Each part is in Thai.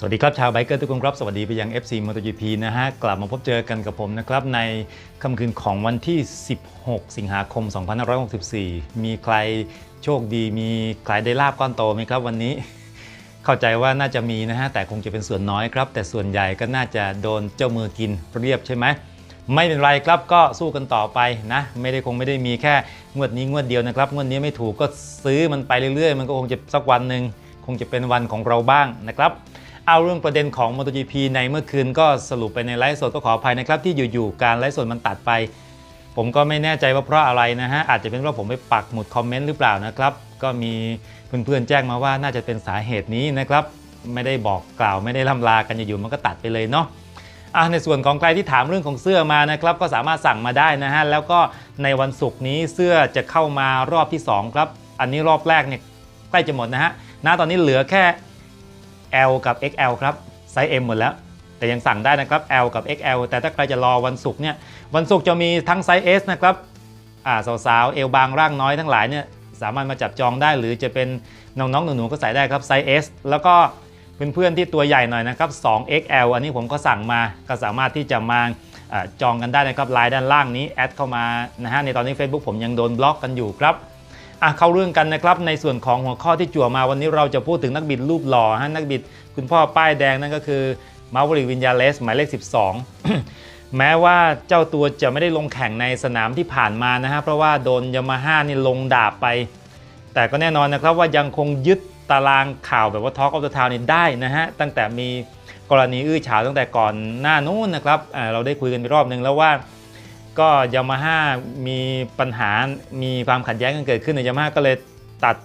สวัสดีครับ ชาวไบเกอร์ทุกคนครับ สวัสดีไปยัง FC MotoGP นะฮะ กลับมาพบเจอกันกับผมนะครับ ในค่ำคืนของวันที่ 16 สิงหาคม 2564 มีใครโชคดีมีใครได้ลาบก้อนโตไหมครับวันนี้ เข้าใจว่าน่าจะมีนะฮะ แต่คงจะเป็นส่วนน้อยครับ แต่ส่วนใหญ่ก็น่าจะโดนเจ้ามือกินเรียบใช่ไหมไม่เป็นไรครับก็สู้กันต่อไปนะ ไม่ได้คงไม่ได้มีแค่งวดนี้งวดเดียวนะครับงวดนี้ไม่ถูกก็ซื้อมันไปเรื่อยๆ มันก็คงจะสักวันหนึ่งคงจะเป็นวันของเราบ้างนะครับ เอาเรื่องประเด็นของ MotoGP ในเมื่อคืนก็สรุปไปในไลฟ์สดก็ขออภัยนะครับที่อยู่ๆการไลฟ์สดมันตัดไป ผมก็ไม่แน่ใจว่าเพราะอะไรนะฮะอาจจะเป็นเพราะผมไปปักหมุดคอมเมนต์หรือเปล่านะครับก็มีเพื่อนๆแจ้งมาว่าน่าจะเป็นสาเหตุนี้นะครับไม่ได้บอกกล่าวไม่ได้ล่ำลากันอยู่ๆมันก็ตัดไปเลยเนาะอะในส่วนของใครที่ถามเรื่องของเสื้อมานะครับก็สามารถสั่งมาได้นะฮะแล้วก็ในวันศุกร์นี้เสื้อจะเข้ามารอบที่ 2 ครับ อันนี้รอบแรกเนี่ยใกล้จะหมดนะฮะณตอนนี้เหลือแค่ L กับ XL ครับไซส์ M หมดแล้ว แต่ยังสั่งได้นะครับ L กับ XL แต่ถ้าใครจะรอวันศุกร์เนี่ยวันศุกร์จะมีทั้งไซส์ S นะครับอ่าสาวๆเอวบางร่างน้อยทั้งหลายเนี่ยสามารถมาจับจองได้หรือจะเป็นน้องๆหนูๆก็ใส่ได้ครับไซส์ S แล้วก็เพื่อนๆที่ตัวใหญ่หน่อยนะครับ 2XL อันนี้ผมก็สั่งมาก็สามารถที่จะมาอาจองกันได้นะครับไลน์ด้านล่างนี้แอดเข้ามานะฮะในตอนนี้ Facebook ผมยังโดนบล็อกกันอยู่ครับ อะเข้าเรื่องกันนะครับในส่วนของหัวข้อที่จั่วมาวันนี้เราจะพูดถึงนักบิดรูปหล่อฮะนักบิดคุณพ่อป้ายแดงนั่นก็คือมาวริวินยาเลสหมายเลข 12 แม้ว่าเจ้าตัวจะไม่ได้ลงแข่งในสนามที่ผ่านมานะฮะเพราะว่าโดนยามาฮ่านี่ลงดาบไป แต่ก็แน่นอนนะครับว่ายังคงยึดตารางข่าวแบบว่าท็อ l k อ f เ h อ t ทาวนี่ได้นะฮะตั้งแต่มีกรณีอื้อฉาวตั้งแต่ก่อนหน้านู้นนะครับเราได้คุยกันไปรอบนึงแล้วว่า ก็ยามาฮ่ามีปัญหา มีความขัดแย้งกันเกิดขึ้นในยามาฮ่าก็เลยตัด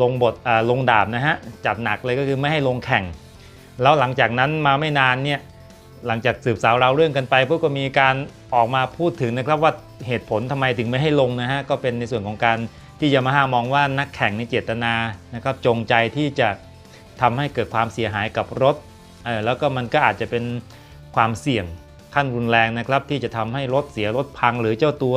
ลงบทลงดาบนะฮะ จัดหนักเลยก็คือไม่ให้ลงแข่ง แล้วหลังจากนั้นมาไม่นานเนี่ย หลังจากสืบสาวเราเรื่องกันไปพวกก็มีการออกมาพูดถึงนะครับว่าเหตุผลทำไมถึงไม่ให้ลงนะฮะ ก็เป็นในส่วนของการที่ยามาฮ่ามองว่านักแข่งในเจตนานะครับจงใจที่จะทำให้เกิดความเสียหายกับรถแล้วก็มันก็อาจจะเป็นความเสี่ยง ขั้นรุนแรงนะครับ ที่จะทำให้รถเสียรถพัง หรือเจ้าตัว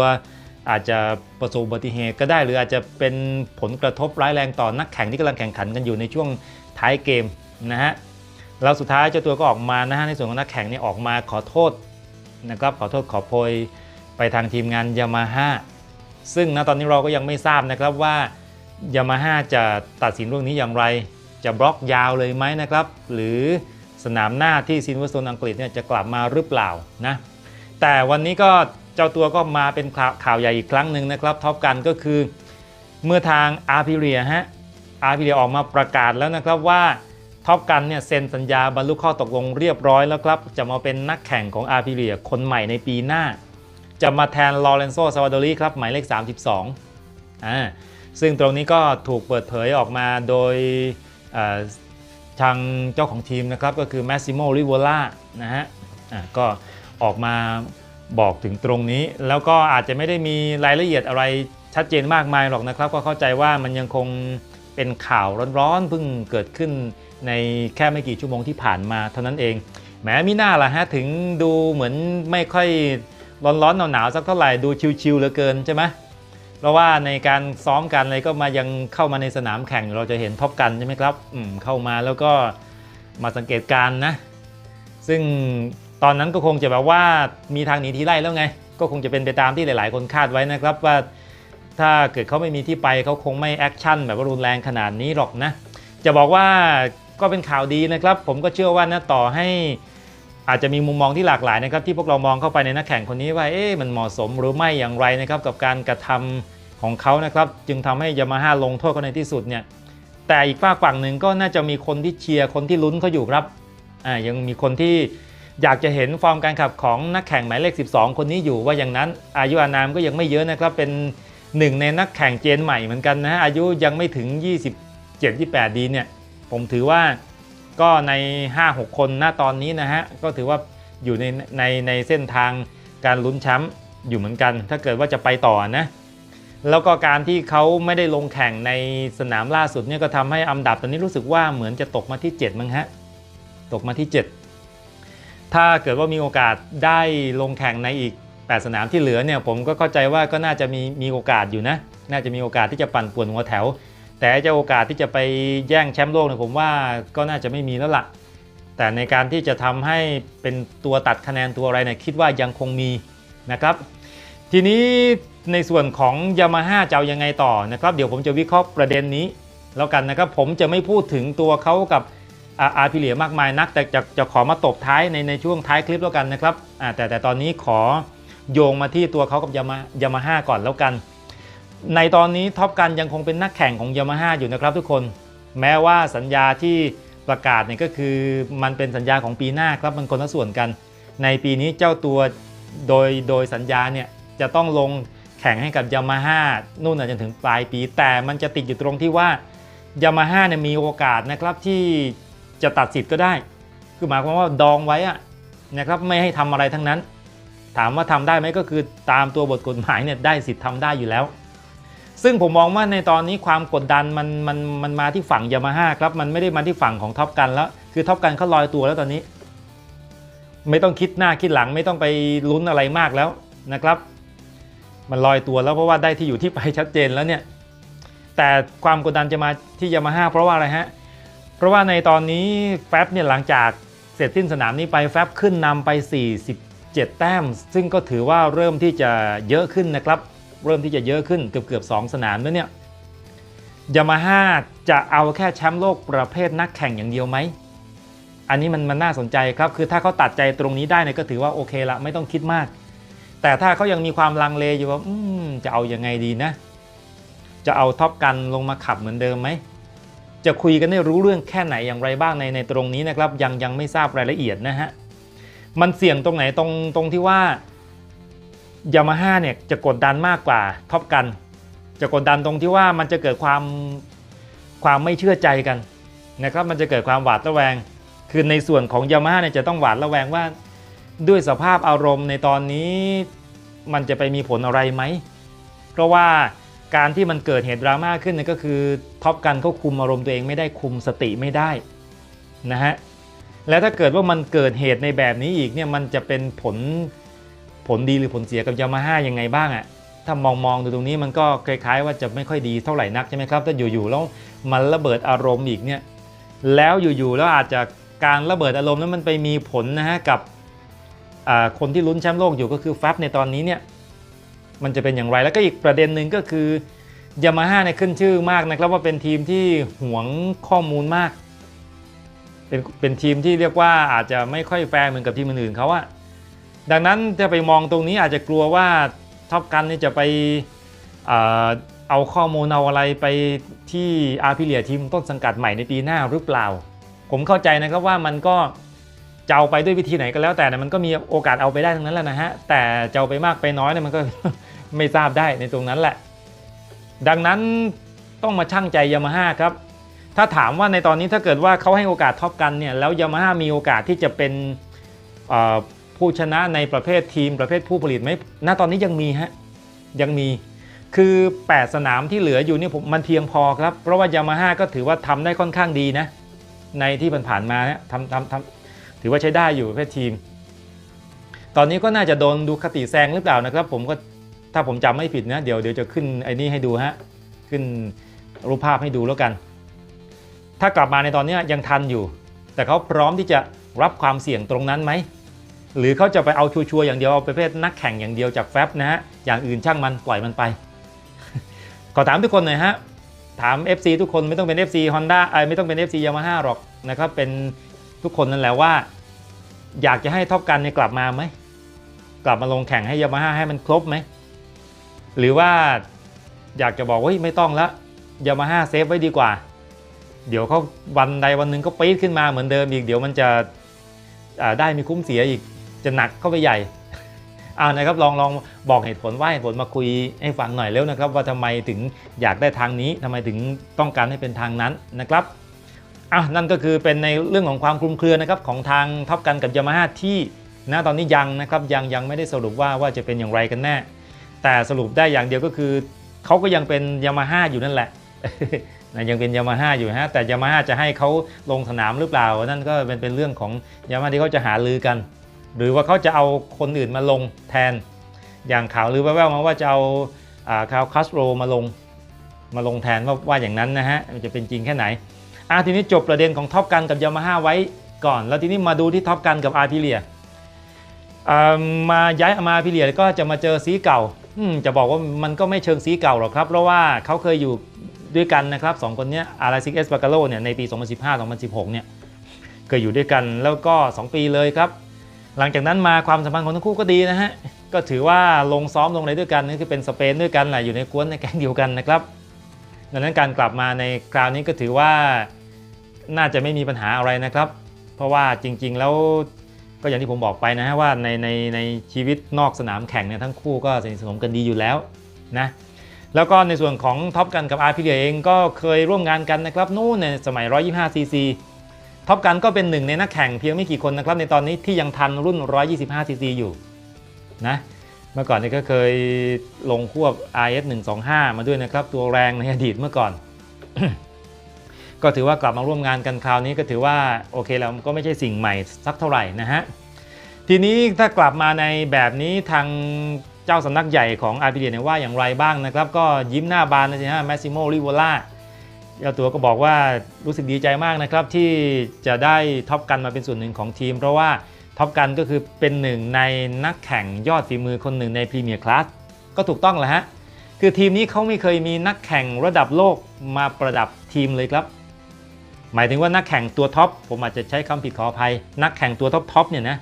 อาจจะประสบอุบัติเหตุก็ได้ หรืออาจจะเป็นผลกระทบร้ายแรงต่อนักแข่งที่กำลังแข่งขันกันอยู่ในช่วงท้ายเกมนะฮะแล้วสุดท้ายเจ้าตัวก็ออกมานะฮะในส่วนของนักแข่งเนี่ยออกมาขอโทษนะครับขอโทษขอโพยไปทางทีมงานยามาฮ่าซึ่งณตอนนี้เราก็ยังไม่ทราบนะครับว่ายามาฮ่าจะตัดสินเรื่องนี้อย่างไร จะบล็อกยาวเลยไหมนะครับ หรือ สนามหน้าที่ซินเวอร์โซนอังกฤษเนี่ยจะกลับมาหรือเปล่านะแต่วันนี้ก็เจ้าตัวก็มาเป็นข่าวใหญ่อีกครั้งหนึ่งนะครับท็อปกันก็คือ เมื่อทางอาร์พิเรียฮะอาร์พิเรียออกมาประกาศแล้วนะครับว่าท็อปกันเนี่ยเซ็นสัญญาบรรลุข้อตกลงเรียบร้อยแล้วครับจะมาเป็นนักแข่งของอาร์พิเรียคนใหม่ในปีหน้า จะมาแทนลอเรนโซซาวาโดรีครับหมายเลข 32อ่าซึ่งตรงนี้ก็ถูกเปิดเผยออกมาโดย ทางเจ้าของทีมนะครับก็คือแมสซิโมริโวล่านะฮะะก็ออกมาบอกถึงตรงนี้ แล้วก็อาจจะไม่ได้มีรายละเอียดอะไรชัดเจนมากมายหรอกนะครับ ก็เข้าใจว่ามันยังคงเป็นข่าวร้อนๆเพิ่งเกิดขึ้นในแค่ไม่กี่ชั่วโมงที่ผ่านมาเท่านั้นเองแหมมีหน้าละฮะถึงดูเหมือนไม่ค่อยร้อนๆหนาวๆสักเท่าไหร่ดูชิวๆเหลือเกินใช่ไหม เพราะว่าในการซ้อมกันอะไรก็มายังเข้ามาในสนามแข่งเราจะเห็นท็อปกันใช่ไหมครับอืมเข้ามาแล้วก็มาสังเกตการณ์นะ ซึ่งตอนนั้นก็คงจะแบบว่ามีทางหนีทีไล่แล้วไง ก็คงจะเป็นไปตามที่หลาย ๆ คนคาดไว้นะครับว่าถ้าเกิดเขาไม่มีที่ไปเขาคงไม่แอคชั่นแบบว่ารุนแรงขนาดนี้หรอกนะ จะบอกว่าก็เป็นข่าวดีนะครับ ผมก็เชื่อว่านะต่อให้ อาจจะมีมุมมองที่หลากหลายนะครับที่พวกเรามองเข้าไปในนักแข่งคนนี้ว่าเอ๊ะมันเหมาะสมหรือไม่อย่างไรนะครับกับการกระทำของเขานะครับจึงทำให้ยามาฮ่าลงโทษเขาในที่สุดเนี่ยแต่อีกฝากฝั่งหนึ่งก็น่าจะมีคนที่เชียร์คนที่ลุ้นเขาอยู่ครับอ่ายังมีคนที่อยากจะเห็นฟอร์มการขับของนักแข่งหมายเลข 12 คนนี้อยู่ว่าอย่างนั้นอายุอานามก็ยังไม่เยอะนะครับเป็นหนึ่งในนักแข่งเจนใหม่เหมือนกันนะฮะอายุยังไม่ถึง 27-28 ดีเนี่ยผมถือว่า ก็ใน 5-6 คนณตอนนี้นะฮะก็ถือว่าอยู่ในในในเส้นทางการลุ้นแชมป์อยู่เหมือนกัน ถ้าเกิดว่าจะไปต่อนะแล้วก็การที่เขาไม่ได้ลงแข่งในสนามล่าสุดเนี่ยก็ทำให้อันดับตอนนี้รู้สึกว่าเหมือนจะตกมาที่ 7 มั้งฮะ ตกมาที่ 7 ถ้าเกิดว่ามีโอกาสได้ลงแข่งในอีก 8 สนามที่เหลือเนี่ยผมก็เข้าใจว่าก็น่าจะมีมีโอกาสอยู่นะ น่าจะมีโอกาสที่จะปั่นป่วนหัวแถว แต่เจ้าโอกาสที่จะไปแย่งแชมป์โลกเนี่ยผมว่าก็น่าจะไม่มีแล้วล่ะ แต่ในการที่จะทำให้เป็นตัวตัดคะแนนตัวอะไรเนี่ยคิดว่ายังคงมีนะครับ ทีนี้ในส่วนของ Yamaha จะเอายังไงต่อนะครับ เดี๋ยวผมจะวิเคราะห์ประเด็นนี้แล้วกันนะครับ ผมจะไม่พูดถึงตัวเขากับอาร์พิเลียมากมายนัก แต่จะจะขอมาตบท้ายในในช่วงท้ายคลิปแล้วกันนะครับแต่แต่ตอนนี้ขอโยงมาที่ตัวเขากับยามายามาฮ่าก่อนแล้วกัน ในตอนนี้ท็อปกันยังคงเป็นนักแข่งของยามาฮ่าอยู่นะครับทุกคน แม้ว่าสัญญาที่ประกาศเนี่ยก็คือมันเป็นสัญญาของปีหน้าครับมันคนละส่วนกัน ในปีนี้เจ้าตัวโดยโดยสัญญาเนี่ยจะต้องลงแข่งให้กับยามาฮ่านู่นจนถึงปลายปี แต่มันจะติดอยู่ตรงที่ว่ายามาฮ่าเนี่ยมีโอกาสนะครับที่จะตัดสิทธิ์ก็ได้ คือหมายความว่าดองไว้อะนะครับไม่ให้ทำอะไรทั้งนั้น ถามว่าทำได้ไหมก็คือตามตัวบทกฎหมายเนี่ยได้สิทธิ์ทำได้อยู่แล้ว ซึ่งผมมองว่าในตอนนี้ความกดดันมันมันมันมาที่ฝั่งยามาฮ่าครับ มันไม่ได้มาที่ฝั่งของท็อปกันแล้ว คือท็อปกันเขาลอยตัวแล้วตอนนี้ ไม่ต้องคิดหน้าคิดหลังไม่ต้องไปลุ้นอะไรมากแล้วนะครับ มันลอยตัวแล้วเพราะว่าได้ที่อยู่ที่ไปชัดเจนแล้วเนี่ย แต่ความกดดันจะมาที่ยามาฮ่าเพราะว่าอะไรฮะ เพราะว่าในตอนนี้แฟบเนี่ยหลังจากเสร็จสิ้นสนามนี้ไปแฟบขึ้นนำไป 47 แต้ม ซึ่งก็ถือว่าเริ่มที่จะเยอะขึ้นนะครับ เริ่มที่จะเยอะขึ้นเกือบเกือบ2สนามแล้วเนี่ยยามาฮ่าจะเอาแค่แชมป์โลกประเภทนักแข่งอย่างเดียวไหม อันนี้มันมันน่าสนใจครับ คือถ้าเขาตัดใจตรงนี้ได้เนี่ยก็ถือว่าโอเคละไม่ต้องคิดมาก แต่ถ้าเขายังมีความลังเลอยู่ว่าจะเอายังไงดีนะ จะเอาท็อปกันลงมาขับเหมือนเดิมไหม จะคุยกันได้รู้เรื่องแค่ไหนอย่างไรบ้างในในตรงนี้นะครับ ยังยังไม่ทราบรายละเอียดนะฮะ มันเสี่ยงตรงไหนตรงตรงที่ว่า ยามาฮ่าเนี่ยจะกดดันมากกว่าท็อปกัน จะกดดันตรงที่ว่ามันจะเกิดความความไม่เชื่อใจกันนะครับมันจะเกิดความหวาดระแวง คือในส่วนของยามาฮ่าเนี่ยจะต้องหวาดระแวงว่า ด้วยสภาพอารมณ์ในตอนนี้มันจะไปมีผลอะไรไหม เพราะว่าการที่มันเกิดเหตุดราม่าขึ้นเนี่ยก็คือท็อปกันเขาคุมอารมณ์ตัวเองไม่ได้คุมสติไม่ได้นะฮะแล้วถ้าเกิดว่ามันเกิดเหตุในแบบนี้อีกเนี่ยมันจะเป็นผล ผลดีหรือผลเสียกับยามาฮ่ายังไงบ้างอะ่ะถ้ามองมองดูตรงนี้มันก็คล้ายๆ ว่าจะไม่ค่อยดีเท่าไหร่นักใช่ไหมครับถ้าอยู่ๆแล้วมันระเบิดอารมณ์อีกเนี่ยแล้วอยู่ๆแล้วอาจจะการระเบิดอารมณ์นั้นมันไปมีผลนะฮะกับคนที่ลุ้นแชมป์โลกอยู่ก็คือแฟบในตอนนี้เนี่ยมันจะเป็นอย่างไรแล้วก็อีกประเด็นหนึ่งก็คือยามาฮ่าเนี่ยขึ้นชื่อมากนะครับว่าเป็นทีมที่หวงข้อมูลมาก เป็นเป็นทีมที่เรียกว่าอาจจะไม่ค่อยแฟร์เหมือนกับทีมอื่นๆเขาอะ ดังนั้นจะไปมองตรงนี้อาจจะกลัวว่าท็อปกันนี่จะไปเอาข้อมูลเอาอะไรไปที่อาร์พิเลียทีมต้นสังกัดใหม่ในปีหน้าหรือเปล่า ผมเข้าใจนะครับว่ามันก็จะเอาไปด้วยวิธีไหนก็แล้วแต่มันก็มีโอกาสเอาไปได้ทั้งนั้นแหละนะฮะ แต่จะเอาไปมากไปน้อยเนี่ยมันก็ไม่ทราบได้ในตรงนั้นแหละ ดังนั้นต้องมาชั่งใจยามาฮ่าครับ ถ้าถามว่าในตอนนี้ถ้าเกิดว่าเขาให้โอกาสท็อปกันเนี่ยแล้วยามาฮ่ามีโอกาสที่จะเป็น ผู้ชนะในประเภททีมประเภทผู้ผลิตไหมณตอนนี้ยังมีฮะ ยังมี คือ 8 สนามที่เหลืออยู่นี่ผมมันเพียงพอครับ เพราะว่ายามาฮ่าก็ถือว่าทำได้ค่อนข้างดีนะ ในที่ผ่านมาเนี่ยทำทำทำถือว่าใช้ได้อยู่ประเภททีม ตอนนี้ก็น่าจะโดนดูคติแซงหรือเปล่านะครับ ผมก็ถ้าผมจำไม่ผิดนะ เดี๋ยวเดี๋ยวจะขึ้นไอ้นี่ให้ดูฮะ ขึ้นรูปภาพให้ดูแล้วกัน ถ้ากลับมาในตอนนี้ยังทันอยู่ แต่เขาพร้อมที่จะรับความเสี่ยงตรงนั้นไหม หรือเขาจะไปเอาชัวร์อย่างเดียวเอาประเภทนักแข่งอย่างเดียวจากแฟบนะฮะอย่างอื่นช่างมันปล่อยมันไป ขอถามทุกคนหน่อยฮะถาม FC ทุกคนไม่ต้องเป็น FC Honda ไอไม่ต้องเป็น FC Yamaha หรอกนะครับเป็นทุกคนนั่นแหละว่า อยากจะให้ท็อปกันเนี่ยกลับมาไหมกลับมาลงแข่งให้ยามาฮ่าให้มันครบไหมหรือว่าอยากจะบอกว่าไม่ต้องแล้วยามาฮ่าเซฟไว้ดีกว่า เดี๋ยวเขาวันใดวันหนึ่งก็ปี๊ดขึ้นมาเหมือนเดิมอีก เดี๋ยวมันจะได้มีคุ้มเสียอีก จะหนักเข้าไปใหญ่เอานะครับลองลองบอกเหตุผลว่าเหตุผลมาคุยให้ฟังหน่อยเร็วนะครับ ว่าทำไมถึงอยากได้ทางนี้ทำไมถึงต้องการให้เป็นทางนั้นนะครับอะนั่นก็คือเป็นในเรื่องของความคลุมเครือนะครับของทางท็อปกันกับยามาฮ่าที่นะตอนนี้ยังนะครับยังยังไม่ได้สรุปว่าว่าจะเป็นอย่างไรกันแน่ แต่สรุปได้อย่างเดียวก็คือเขาก็ยังเป็นยามาฮ่าอยู่นั่นแหละนะยังเป็นยามาฮ่าอยู่ฮะแต่ยามาฮ่าจะให้เขาลงสนามหรือเปล่า นั่นก็เป็นเป็นเรื่องของยามาฮ่าที่เขาจะหาลือกัน หรือว่าเขาจะเอาคนอื่นมาลงแทน อย่างข่าวลือแว่วๆมาว่าจะเอาคาวคัสโรมาลงมาลงแทนว่าว่าอย่างนั้นนะฮะจะเป็นจริงแค่ไหนอะทีนี้จบประเด็นของท็อปกันกับยามาฮ่าไว้ก่อน แล้วทีนี้มาดูที่ท็อปกันกับอาร์พิเลียมาย้ายมาอาร์พิเลียก็จะมาเจอสีเก่าจะบอกว่ามันก็ไม่เชิงสีเก่าหรอกครับ เพราะว่าเขาเคยอยู่ด้วยกันนะครับสองคนนี้อาราซิกเอสปากาโลเนี่ยในปี 2015-2016เนี่ยเคยอยู่ด้วยกันแล้วก็ 2 ปีเลยครับ หลังจากนั้นมาความสัมพันธ์ของทั้งคู่ก็ดีนะฮะ ก็ถือว่าลงซ้อมลงอะไรด้วยกันนี่คือเป็นสเปนด้วยกันแหละอยู่ในกวนในแก๊งเดียวกันนะครับ ดังนั้นการกลับมาในคราวนี้ก็ถือว่าน่าจะไม่มีปัญหาอะไรนะครับ เพราะว่าจริงๆแล้วก็อย่างที่ผมบอกไปนะฮะว่าในในในชีวิตนอกสนามแข่งเนี่ยทั้งคู่ก็สนิทสนมกันดีอยู่แล้วนะแล้วก็ในส่วนของท็อปกันกับอาร์พิเลียเองก็เคยร่วมงานกันนะครับนู่นในสมัย 125ซีซี ท็อปกันก็เป็นหนึ่งในนักแข่งเพียงไม่กี่คนนะครับในตอนนี้ที่ยังทันรุ่น 125 ซีซีอยู่นะเมื่อก่อนนี่ก็เคยลงควบ RS 125 มาด้วยนะครับ ตัวแรงในอดีตเมื่อก่อน ก็ถือว่ากลับมาร่วมงานกันคราวนี้ก็ถือว่า โอเคแล้วก็ไม่ใช่สิ่งใหม่สักเท่าไหร่นะฮะ ทีนี้ถ้ากลับมาในแบบนี้ทางเจ้าสำนักใหญ่ของอาร์พิเดียว่าอย่างไรบ้างนะครับ ก็ยิ้มหน้าบานนะฮะแมสซิโมริโวล่า เจ้าตัวก็บอกว่ารู้สึกดีใจมากนะครับที่จะได้ท็อปกันมาเป็นส่วนหนึ่งของทีม เพราะว่าท็อปกันก็คือเป็นหนึ่งในนักแข่งยอดฝีมือคนหนึ่งในพรีเมียร์คลาสก็ถูกต้องแหละฮะคือทีมนี้เขาไม่เคยมีนักแข่งระดับโลกมาประดับทีมเลยครับ หมายถึงว่านักแข่งตัวท็อปผมอาจจะใช้คำผิดขออภัย นักแข่งตัวท็อปท็อปเนี่ยนะ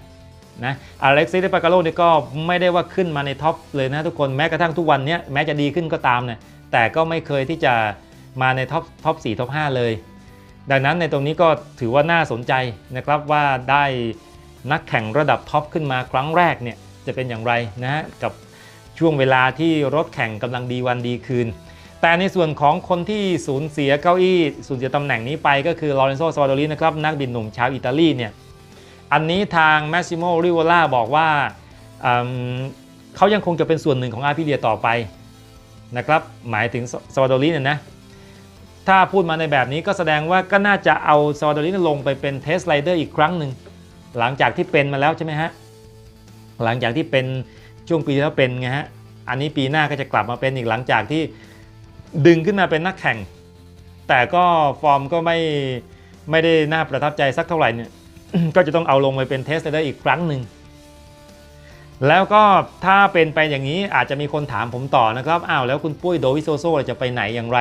นะอเล็กซิเดปากาโลนี่ก็ไม่ได้ว่าขึ้นมาในท็อปเลยนะทุกคนแม้กระทั่งทุกวันนี้แม้จะดีขึ้นก็ตามเนี่ยแต่ก็ไม่เคยที่จะ มาในท็อปท็อป4ท็อป5เลย ดังนั้นในตรงนี้ก็ถือว่าน่าสนใจนะครับว่าได้นักแข่งระดับท็อปขึ้นมาครั้งแรกเนี่ยจะเป็นอย่างไรนะฮะกับช่วงเวลาที่รถแข่งกำลังดีวันดีคืน แต่ในส่วนของคนที่สูญเสียเก้าอี้สูญเสียตำแหน่งนี้ไปก็คือลอเรนโซซาวาโดรินะครับนักบินหนุ่มชาวอิตาลีเนี่ยอันนี้ทางแมสซิโมริโวล่าบอกว่าเขายังคงจะเป็นส่วนหนึ่งของอาร์พิเลียต่อไปนะครับหมายถึงซาวาโดริเนี่ยนะ ถ้าพูดมาในแบบนี้ก็แสดงว่าก็น่าจะเอาซาวาโดริลงไปเป็นเทสไลเดอร์อีกครั้งหนึ่ง หลังจากที่เป็นมาแล้วใช่ไหมฮะ หลังจากที่เป็นช่วงปีที่แล้วเป็นไงฮะ อันนี้ปีหน้าก็จะกลับมาเป็นอีกหลังจากที่ดึงขึ้นมาเป็นนักแข่ง แต่ก็ฟอร์มก็ไม่ไม่ได้น่าประทับใจสักเท่าไหร่เนี่ย ก็จะต้องเอาลงไปเป็นเทสไลเด้อีกครั้งหนึ่งแล้วก็ถ้าเป็นไปอย่างนี้อาจจะมีคนถามผมต่อนะครับ อ้าวแล้วคุณปุ้ยโดวิโซโซจะไปไหนอย่างไร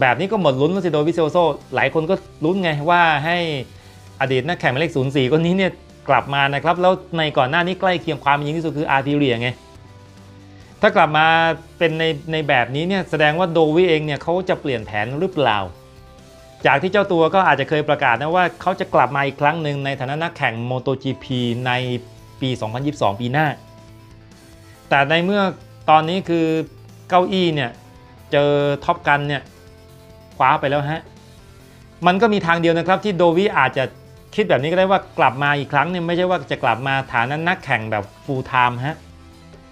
แบบนี้ก็หมดลุ้นแล้วสิโดวิโซโซหลายคนก็ลุ้นไงว่าให้อดีตนักแข่งหมายเลข04คนนี้เนี่ยกลับมานะครับ แล้วในก่อนหน้านี้ใกล้เคียงความยิงที่สุดคืออาร์ติเรียไง ถ้ากลับมาเป็นในในแบบนี้เนี่ยแสดงว่าโดวิเองเนี่ยเขาจะเปลี่ยนแผนหรือเปล่า จากที่เจ้าตัวก็อาจจะเคยประกาศนะว่าเขาจะกลับมาอีกครั้งหนึ่งในฐานะนักแข่ง MotoGP ในปี 2022 ปีหน้า แต่ในเมื่อตอนนี้คือเก้าอี้เนี่ยเจอท็อปกันเนี่ย คว้าไปแล้วฮะ มันก็มีทางเดียวนะครับที่โดวิอาจจะคิดแบบนี้ก็ได้ว่ากลับมาอีกครั้งเนี่ยไม่ใช่ว่าจะกลับมาฐานะนักแข่งแบบ full time ฮะ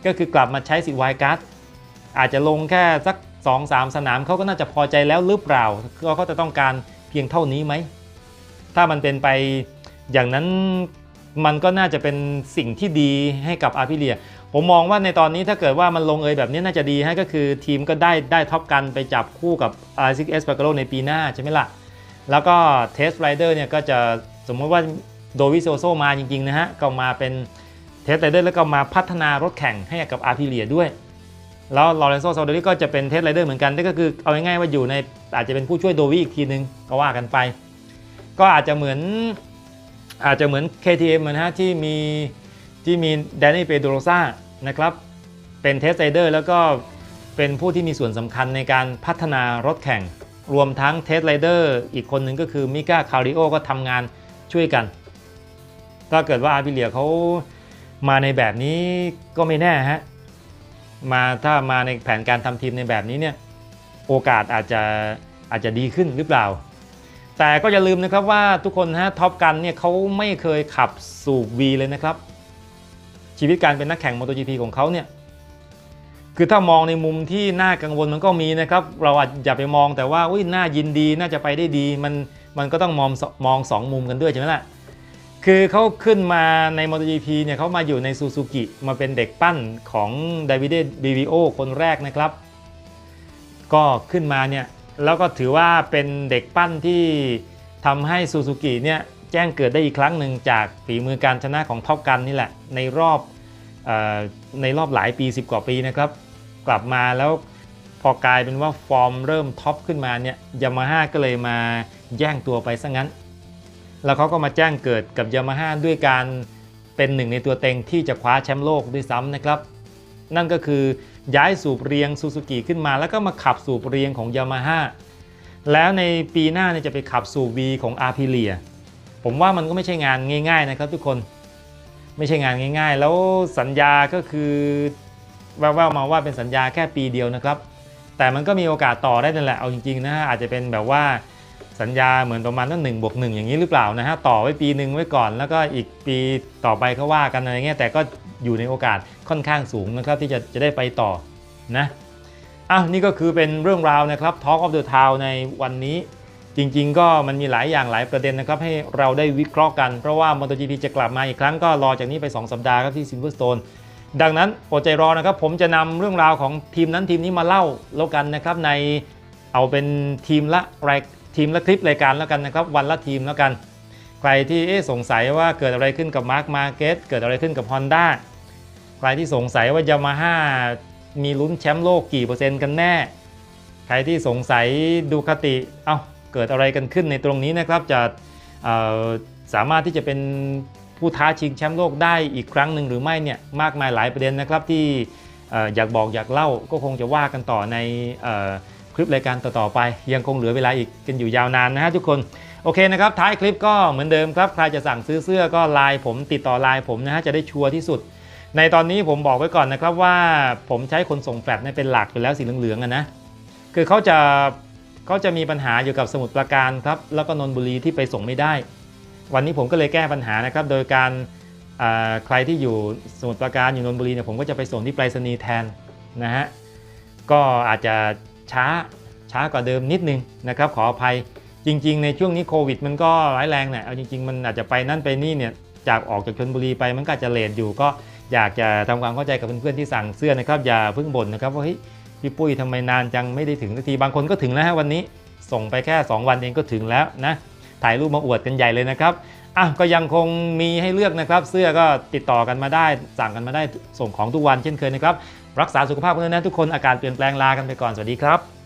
ก็คือกลับมาใช้สิทธิ์การ์ดอาจจะลงแค่สัก 2-3 สนามเขาก็น่าจะพอใจแล้วหรือเปล่าเขาจะต้องการเพียงเท่านี้ไหม ถ้ามันเป็นไปอย่างนั้นมันก็น่าจะเป็นสิ่งที่ดีให้กับอาร์พิเลีย ผมมองว่าในตอนนี้ถ้าเกิดว่ามันลงเอยแบบนี้น่าจะดีให้ก็คือทีมก็ได้ได้ท็อปกันไปจับคู่กับอาร์ซิกเอสปากโลในปีหน้าใช่ไหมล่ะ แล้วก็เทสไรเดอร์เนี่ยก็จะสมมติว่าโดวิโซโซมาจริง ๆ นะฮะ ก็มาเป็นเทสไรเดอร์แล้วก็มาพัฒนารถแข่งให้กับอาร์พิเลียด้วย แล้วลอเรนโซซาโดริก็จะเป็นเทสไรเดอร์เหมือนกันนั่นก็คือเอาง่ายๆว่าอยู่ในอาจจะเป็นผู้ช่วยโดวิอีกทีนึงก็ว่ากันไป ก็อาจจะเหมือนอาจจะเหมือน KTM นะฮะที่มี ที่มีแดนนี่เปโดโรซานะครับเป็นเทสไรเดอร์แล้วก็เป็นผู้ที่มีส่วนสำคัญในการพัฒนารถแข่ง รวมทั้งเทสไรเดอร์อีกคนหนึ่งก็คือมิก้าคาริโอก็ทำงานช่วยกัน ถ้าเกิดว่าอาร์พิเลียเขามาในแบบนี้ก็ไม่แน่ฮะมาถ้ามาในแผนการทำทีมในแบบนี้เนี่ยโอกาสอาจจะอาจจะดีขึ้นหรือเปล่า แต่ก็อย่าลืมนะครับว่าทุกคนฮะท็อปกันเนี่ยเขาไม่เคยขับสูบ V เลยนะครับ ชีวิตการเป็นนักแข่ง MotoGP ของเขาเนี่ยคือถ้ามองในมุมที่น่ากังวลมันก็มีนะครับ เราอาจอย่าไปมองแต่ว่าอุ้ยน่ายินดีน่าจะไปได้ดี มันมันก็ต้องมองมองสองมุมกันด้วยใช่ไหมล่ะคือเขาขึ้นมาใน MotoGP เนี่ยเขามาอยู่ในซูซูกิมาเป็นเด็กปั้นของดาวิเดบีวิโอคนแรกนะครับ ก็ขึ้นมาเนี่ยแล้วก็ถือว่าเป็นเด็กปั้นที่ทำให้ซูซูกิเนี่ย แจ้งเกิดได้อีกครั้งหนึ่งจากฝีมือการชนะของท็อปกันนี่แหละ ในรอบออในรอบหลายปี 10 กว่าปีนะครับ กลับมาแล้วพอกลายเป็นว่าฟอร์มเริ่มท็อปขึ้นมาเนี่ยยามาฮ่าก็เลยมาแย่งตัวไปซะงั้น แล้วเขาก็มาแจ้งเกิดกับยามาฮ่าด้วยการเป็นหนึ่งในตัวเต็งที่จะคว้าแชมป์โลกด้วยซ้ำนะครับ นั่นก็คือย้ายสูบเรียงซูซูกิขึ้นมา แล้วก็มาขับสูบเรียงของยามาฮ่าแล้วในปีหน้าเนี่ยจะไปขับสูบ V ของอาร์พิเลีย ผมว่ามันก็ไม่ใช่งานง่าย ๆ นะครับ ทุกคนไม่ใช่งานง่าย ๆ แล้วสัญญาก็คือแววๆมาว่าเป็นสัญญาแค่ปีเดียวนะครับ แต่มันก็มีโอกาสต่อได้นั่นแหละเอาจริงๆนะฮะอาจจะเป็นแบบว่าสัญญาเหมือนประมาณนั้นหนึ่งบวกหนึ่งอย่างนี้หรือเปล่านะฮะต่อไว้ปีหนึ่งไว้ก่อน แล้วก็อีกปีต่อไปเขาว่ากันอะไรเงี้ยแต่ก็อยู่ในโอกาสค่อนข้างสูงนะครับที่จะจะได้ไปต่อนะอ้าวนี่ก็คือเป็นเรื่องราวนะครับ Talk of the Town ในวันนี้ จริงๆ ก็มันมีหลายอย่างหลายประเด็นนะครับให้เราได้วิเคราะห์กัน เพราะว่า MotoGP จะกลับมาอีกครั้งก็รอจากนี้ไป 2 สัปดาห์ครับที่ Silverstone ดังนั้นอดใจรอนะครับ ผมจะนำเรื่องราวของทีมนั้นทีมนี้มาเล่าแล้วกันนะครับในเอาเป็นทีมละรายทีมละคลิปรายการแล้วกันนะครับ วันละทีมแล้วกัน ใครที่สงสัยว่าเกิดอะไรขึ้นกับมาร์คมาเกตเกิดอะไรขึ้นกับ Honda ใครที่สงสัยว่ายามาฮ่ามีลุ้นแชมป์โลกกี่เปอร์เซ็นต์กันแน่ ใครที่สงสัยดูคติเอ้า เกิดอะไรกันขึ้นในตรงนี้นะครับจะสามารถที่จะเป็นผู้ท้าชิงแชมป์โลกได้อีกครั้งหนึ่งหรือไม่เนี่ยมากมายหลายประเด็นนะครับที่อยากบอกอยากเล่าก็คงจะว่ากันต่อในอคลิปรายการต่อๆไป ยังคงเหลือเวลาอีกกันอยู่ยาวนานนะฮะทุกคนโอเคนะครับท้ายคลิปก็เหมือนเดิมครับใครจะสั่งซื้อเสื้อก็ไลน์ผมติดต่อไลน์ผมนะฮะจะได้ชัวร์ที่สุด ในตอนนี้ผมบอกไว้ก่อนนะครับว่าผมใช้คนส่งแฟลชเป็นหลักอยู่แล้วสีเหลืองๆนะคือเขาจะ เขาจะมีปัญหาอยู่กับสมุทรปราการครับแล้วก็นนทบุรีที่ไปส่งไม่ได้ วันนี้ผมก็เลยแก้ปัญหานะครับ โดยการใครที่อยู่สมุทรปราการอยู่นนทบุรีเนี่ยผมก็จะไปส่งที่ไปรษณีย์แทนนะฮะก็อาจจะช้าช้ากว่าเดิมนิดนึงนะครับขออภัยจริง ๆ ในช่วงนี้โควิด มันก็ร้ายแรงเนี่ยเอาจริง ๆ มันอาจจะไปนั่นไปนี่เนี่ยจากออกจากชนบุรีไปมันก็จะเลทอยู่ก็อยากจะทำความเข้าใจกับเพื่อนๆที่สั่งเสื้อนะครับอย่าเพิ่งบ่นนะครับว่าเฮ้ย พี่ปุ้ยทำไมนานจังไม่ได้ถึงสักทีบางคนก็ถึงแล้วฮะวันนี้ ส่งไปแค่ 2 วันเองก็ถึงแล้วนะถ่ายรูปมาอวดกันใหญ่เลยนะครับอะก็ยังคงมีให้เลือกนะครับ เสื้อก็ติดต่อกันมาได้ สั่งกันมาได้ส่งของทุกวันเช่นเคยนะครับ รักษาสุขภาพกันด้วยนะทุกคนอาการเปลี่ยนแปลงลากันไปก่อนสวัสดีครับ「